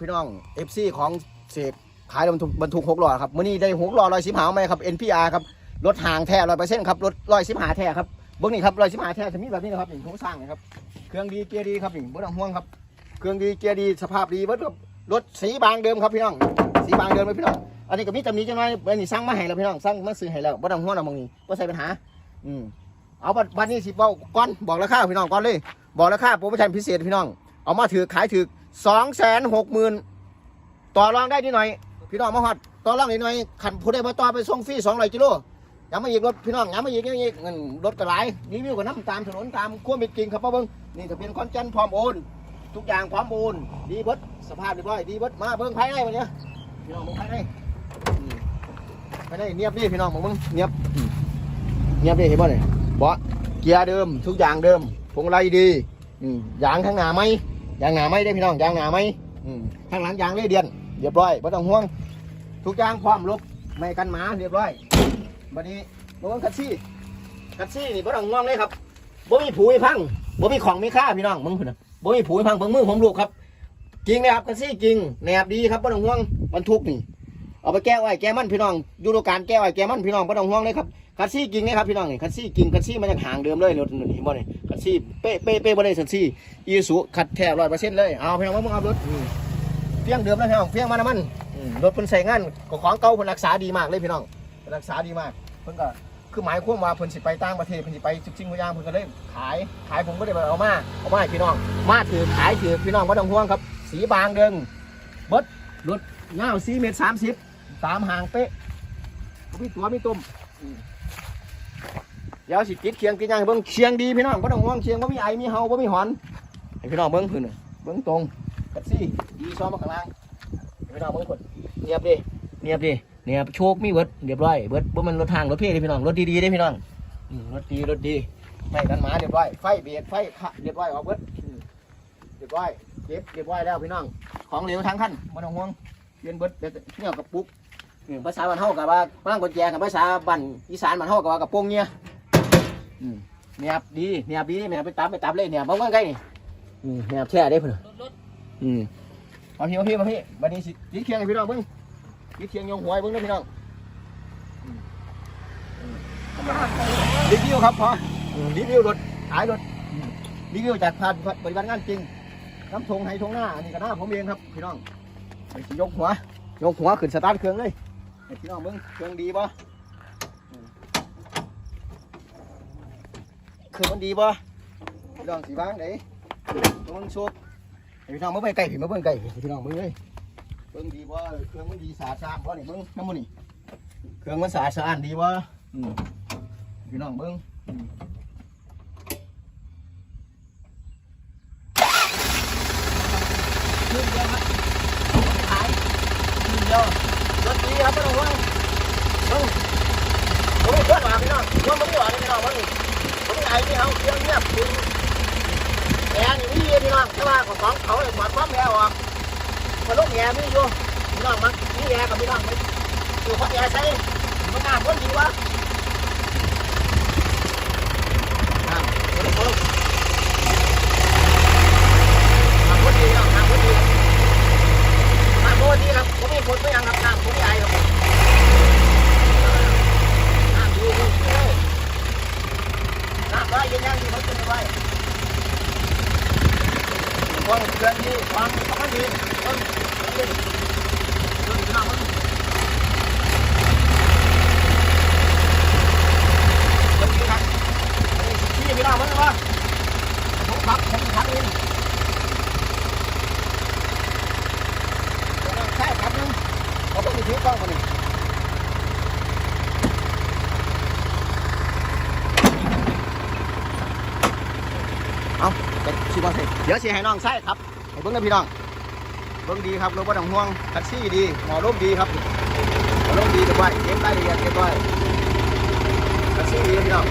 พี่น้อง FC ของเสกขายรถบรรทุกบรรทุกหกล้อครับมื้อนี้ได้หกล้อร้อยสิบหาไหมครับ NPR ครับรถห่างแท้ร้อยเปอร์เซ็นต์ครับรถร้อยสิบหาแท้ครับเบิ้งนี่ครับร้อยสิบหาแท้จะมีแบบนี้นะครับนี่ผมสร้างนะครับเครื่องดีเกียร์ดีครับนี่บ่ต้องห่วงครับเครื่องดีเกียร์ดีสภาพดีเบิดครับรถสีบางเดิมครับพี่น้องสีบางเดิมเลยพี่น้องอันนี้ก็มีตำหนิจังหน่อยอันนี้สร้างมาให้แล้วพี่น้องสร้างมาซื้อให้แล้วบ่ต้องห่วงนะมองนี้บ่ใส่ปัญหา อืมเอาบัดบัดนี้สิเว้าก่อนบอกราคาพี่น้องก่อนเลย บอกราคาโปรโมชั่นพิเศษพี่น้อง เอามาถือขายถือ สองแสนหกหมื่นต่อรองได้นิดหน่อย พี่น้องมาฮอดต่อรองนิดหน่อยขันผู้ใดมาต่อไปส่งฟรีสองร้อยกิโลย้ำมาอีกรถพี่น้องย้ำมาอีกย้ำมาอีกเงินรถกระไรรีวิวกับน้ำตามถนนตามขั้วเป็นจริงครับพ่อเบิ้งนี่ทะเบียนคอนเจนพร้อมโอน ทุกอย่างพร้อมโอนดีเบิดสภาพเรีบร้อยดีเบิดมาเบิ้งภายในวันนี้พี่น้องเบิ้งภายในภายในเนียบดีพี่น้องมองเบิ้งเนียบเนียบดีเห็นบ่เนี่ยเบาะเกียร์เดิมทุกอย่างเดิมพวงมาลัยดีอืมยางข้างหน้าไหม ยางหนาไหมได้พี่น้องยางหนาไหมข้างหลังยางเรียเดียนเรียบร้อยไม่ต้องห่วง ทุกอย่างพร้อมลบไม่กันหมาเรียบร้อยวันนี้มาเบิ้งคัดซี่คัดซี่นี่ไม่ต้องห่วงเลยครับบ่มีผูมีพังบ่มีของมีค่าพี่น้องมึงพุ่นะบ่มีผูมีพังเบิ่งมือผมลูกครับจริงนะครับกันซี่จริงแนบดีครับบ่ต้องห่วงบรรทุกนี่เอาไปแก้ไว้แก้มันพี่น้องยูโรการแก้ไว้แก้มันพี่น้องบ่ต้องห่วงเลยครับ คันซี่จริงนะครับพี่น้องนี่คันซี่จริงคันซี่มาจากหางเดิมเลยรถนี่เห็นบ่นี่คันซี่เป๊ะเป๊ะเป๊ะบ่ได้สันซี่อีสุขัดแท้100%เซ็นต์เลยเอาพี่น้องมาเบิ่งเอารถเฟียงเดิมแล้วพี่น้องเฟียงมาน้ำมันรถเพิ่นใส่งานของเก่าเพิ่นรักษาดีมากเลยพี่น้องเพิ่นรักษาดีมากเพิ่นก็คือหมายความว่าเพิ่นสิไปต่างประเทศเพิ่นสิไปจุดจริงทุกอย่างเพิ่นก็เลยขายขายผมก็ได้เอามาเอามาให้พี่น้อง มาถือขายถือพี่น้องไม่ต้องห่วงครับ สีบางเดิงเบิดรถเงาสี่เมตรสามสิบสามห่างเป๊ะมีตัวมีตุ่มอืม เดี๋ยวสิติดเคียงติดหยังเบิ้งเคียงดีพี่น้องไม่ต้องห่วงเคียงว่ามีไอมีเฮาว่ามีหอนให้พี่น้องเบิ้งพื้นน่ะเบิ้งตรงกัดซี่ดีซ้อมมาข้างล่างพี่น้องเบิ้งคนเนียบดิเนียบดิเนียบโชคมีเบิดเรียบร้อยเบิดบ่แมันรถทางรถเพ่เลยพี่น้องรถดีๆได้พี่น้องรถดีรถดีไม่กันหมาเรียบร้อยไฟเบียดไฟขะเรียบร้อยออกเบิดเรียบร้อยเก็บเรียบร้อยแล้วพี่น้องของเหลวทั้งขั้นไม่ต้องห่วงเปลี่ยนเบิดเดี๋ยวเนี่ยกระปุกภาษาบ้านเฮากับว่าพลังกุญแจกับภาษาบ้านอีสานบ้านเฮากับว่ากระโปรงเนี่ย อืมเนียบดีเนียบดีเนียบไปตามไปตามเลยเนี่ยบ้างบ้างไงนี่อืมเนียบแช่ได้เพื่อนอืมมาพี่มาพี่มาพี่บัดนี้สิยิดเคียงให้พี่น้องเบิ้งยิดเคียงยงหัวให้เบิ้งเด้อพี่น้องอืมอืมรีวิวครับพออืมรีวิวรถขายรถอืมรีวิวจากผ่านปฏิบัติงานจริงน้ำทงให้ทงหน้าอันนี้ก็หน้าผมเองครับพี่น้องไปสิยกหัวยกหัวขึ้นสตาร์ทเครื่องเลยให้พี่น้องมึงเครื่องดีป่ะเคือมันดีป่ะพี่น้องสีบ้างไหนตัวมึงชุบพี่น้องมึงไปไกลพี่มาเบิ่งไกลให้พี่น้องมึงเลยเครื่งดีป่เครื่องมันดีสะอาดสะอาดป่นี่มึงน้ำมันนี่เครื่องมันสะอาดสะอาดดีป่พี่น้องเบิ่งขึ้นเดียวครับขายขึ้นเดียวรถดีครับไม่ต้องห่วงเบิ้งผมมีเพื่อนมาพี่น้องว่ามันไม่หวาพี่น้องว่านี่ ใจไอ้ที่เขาเครื่องเงียบคุณแอร์อยู่นี่พี่น้องแต่ว่าของของเขาเลยหมดความแง่ออกมาลงแอร์ไม่อยู่พี่น้องมั้งนี่แง่กับพี่น้องไปอยู่พักแง่ใช่มันน่าพ้นดีวะน้ำพ้นพ้นน้ำพ้นดีน้ำน้ำพ้นดี น้ำโคตรดีครับผมมีคนไม่ยังครับน้ำผมไม่ไอครับน้ำดีดีเลยน้ำได้ยังยังดีเขาจะไม่ไหว ความเกินดีความสำคัญดีต้นต้นต้นน้ำมันต้นดีครับนี่พี่น้องมันว่าผมขับผมขับเอง ใช่ครับนึงเขาต้องมีถือกล้องมาหนึ่งเอา จะชิบว่าสิเดี๋ยวสิให้น้องใช่ครับให้เบิ้งนะพี่น้องเบิ้งดีครับรถบ่ต้องห่วงแท็กซี่ดีหมอร่มดีครับหมอร่มดีเรียบร้เก็บรายละเอียดเรียบร้อยแท็กซี่ดีพี่น้อง